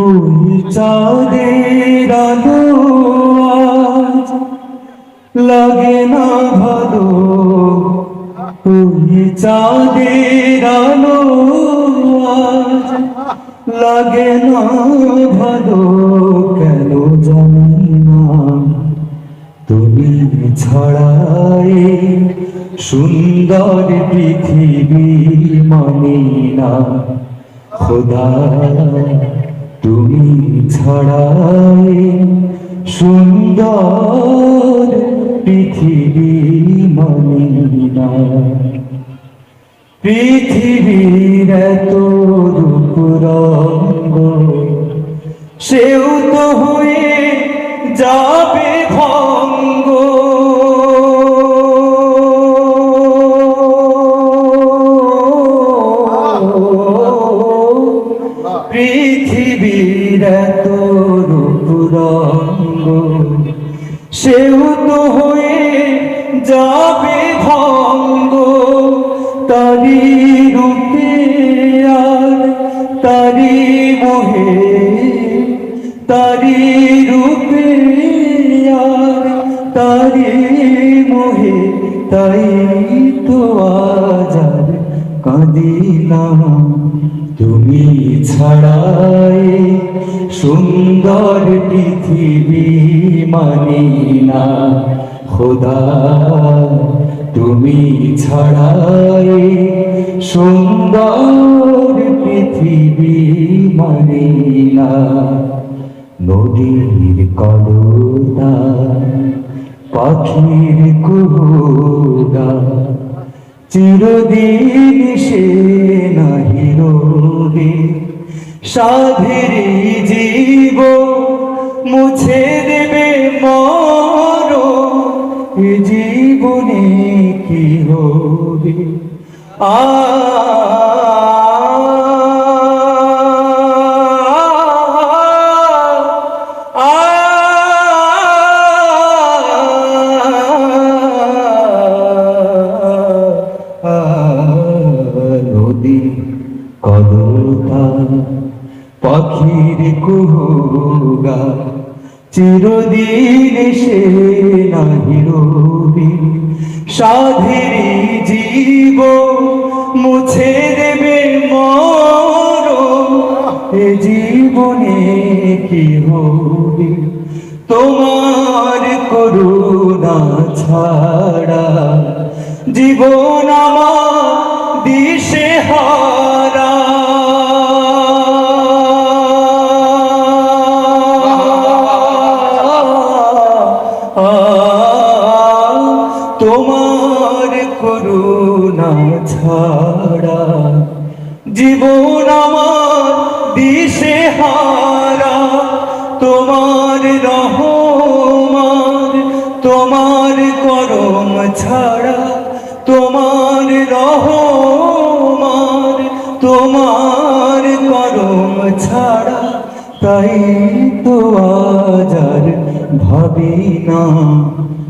ওই চাঁদের আলো লাগে না ভালো। ওই চাঁদের আলো লাগে না ভালো। কেন জানি না। তুমি ছড়াই সুন্দর পৃথিবী মানে না। খোদা তুমি ছড়াই সুন্দর পৃথিবী মনে না পৃথিবীর এত সেও তো হয়ে যাবে এত রূপ রঙ্গ সেও তো হয়ে যাবে ভঙ্গ। তারি রূপে আর তারি মোহে, তারি রূপে আর তারি মোহে, তাই তো আজার কাঁদিলাম। তুমি ছাড়াই সুন্দর পৃথিবী মানি না, খোদা। তুমি ছাড়াই সুন্দর পৃথিবী মানি না, নদীর কলতা, পাখির কুহুগা চিরদিন সে নাহি রবে সাধের জীব মুছে দেবে মর জীবনে কি হবে আ নদী কলতা পাখির কুহুগা, চিরদিন সে নাহি রবি। সাধের জীব মুছে দেবে মর, এ জীবনে কি হবে? তোমার করুণা ছাড়া জীবন আমার তোমার করুণা ছাড়া জীবন আমার দিশে হারা। তোমার রহমান, তোমার করম ছাড়া। তোমার রহমান, তোমার করম ছাড়া। তাই তো আজার ভাবি না।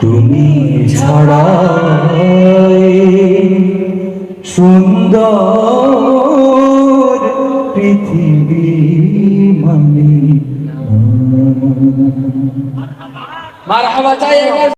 তুমি ছাড়া সুন্দর পৃথিবী মানে।